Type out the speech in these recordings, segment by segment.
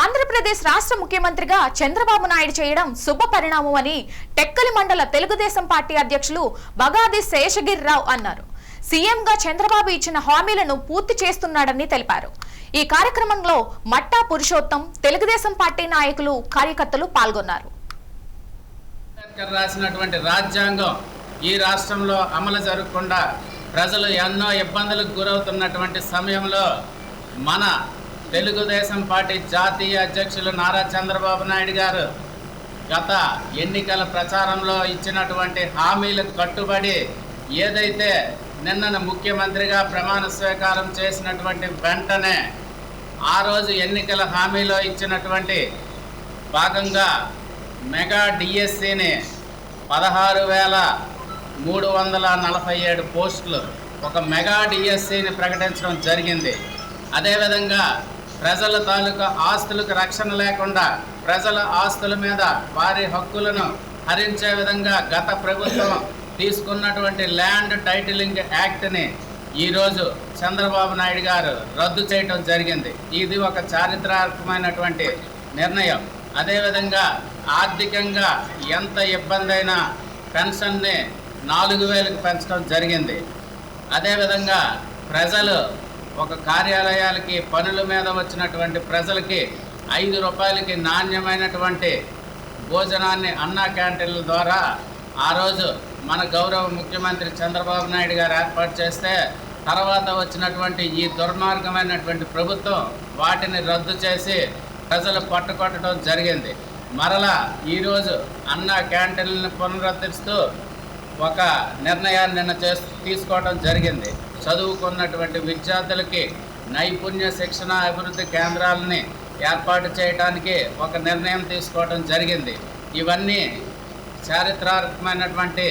ఆంధ్రప్రదేశ్ రాష్ట్ర ముఖ్యమంత్రిగా చంద్రబాబు నాయుడు చేయడం శుభ పరిణామం అని టెక్కలి మండల తెలుగుదేశం పార్టీ అధ్యక్షులు బగాది శేషగిరిరావు అన్నారు. సీఎంగా చంద్రబాబు ఇచ్చిన హామీలను పూర్తి చేస్తున్నాడని తెలిపారు. ఈ కార్యక్రమంలో మట్టా పురుషోత్తం తెలుగుదేశం పార్టీ నాయకులు కార్యకర్తలు పాల్గొన్నారు. రాసినటువంటి రాజ్యాంగం ఈ రాష్ట్రంలో అమలు జరగకుండా ప్రజలు ఎన్నో ఇబ్బందులకు గురవుతున్నటువంటి సమయంలో మన తెలుగుదేశం పార్టీ జాతీయ అధ్యక్షులు నారా చంద్రబాబు నాయుడు గారు గత ఎన్నికల ప్రచారంలో ఇచ్చినటువంటి హామీలకు కట్టుబడి ఏదైతే నిన్న ముఖ్యమంత్రిగా ప్రమాణ స్వీకారం చేసినటువంటి వెంటనే ఆ రోజు ఎన్నికల హామీలో ఇచ్చినటువంటి భాగంగా మెగా డిఎస్సిని పదహారు వేల మూడు వందల నలభై ఏడు పోస్టులు ఒక మెగా డిఎస్సిని ప్రకటించడం జరిగింది. అదేవిధంగా ప్రజల తాలూకా ఆస్తులకు రక్షణ లేకుండా ప్రజల ఆస్తుల మీద వారి హక్కులను హరించే విధంగా గత ప్రభుత్వం తీసుకున్నటువంటి ల్యాండ్ టైటిలింగ్ యాక్ట్ని ఈరోజు చంద్రబాబు నాయుడు గారు రద్దు చేయటం జరిగింది. ఇది ఒక చారిత్రాత్మకమైనటువంటి నిర్ణయం. అదేవిధంగా ఆర్థికంగా ఎంత ఇబ్బంది అయినా పెన్షన్ని నాలుగు వేలకు పెంచడం జరిగింది. అదేవిధంగా ప్రజలు ఒక కార్యాలయాలకి పనుల మీద వచ్చినటువంటి ప్రజలకి ఐదు రూపాయలకి నాణ్యమైనటువంటి భోజనాన్ని అన్నా క్యాంటీన్ల ద్వారా ఆ రోజు మన గౌరవ ముఖ్యమంత్రి చంద్రబాబు నాయుడు గారు ఏర్పాటు చేస్తే తర్వాత వచ్చినటువంటి ఈ దుర్మార్గమైనటువంటి ప్రభుత్వం వాటిని రద్దు చేసి ప్రజలు పట్టుకొట్టడం జరిగింది. మరలా ఈరోజు అన్న క్యాంటీన్లను పునరుద్ధరిస్తూ ఒక నిర్ణయాన్ని నిన్న చేస్ తీసుకోవడం జరిగింది. చదువుకున్నటువంటి విద్యార్థులకి నైపుణ్య శిక్షణ అభివృద్ధి కేంద్రాలని ఏర్పాటు చేయడానికి ఒక నిర్ణయం తీసుకోవడం జరిగింది. ఇవన్నీ చారిత్రాత్మకమైనటువంటి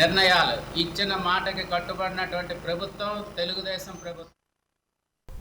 నిర్ణయాలు. ఇచ్చిన మాటకి కట్టుబడినటువంటి ప్రభుత్వం తెలుగుదేశం ప్రభుత్వం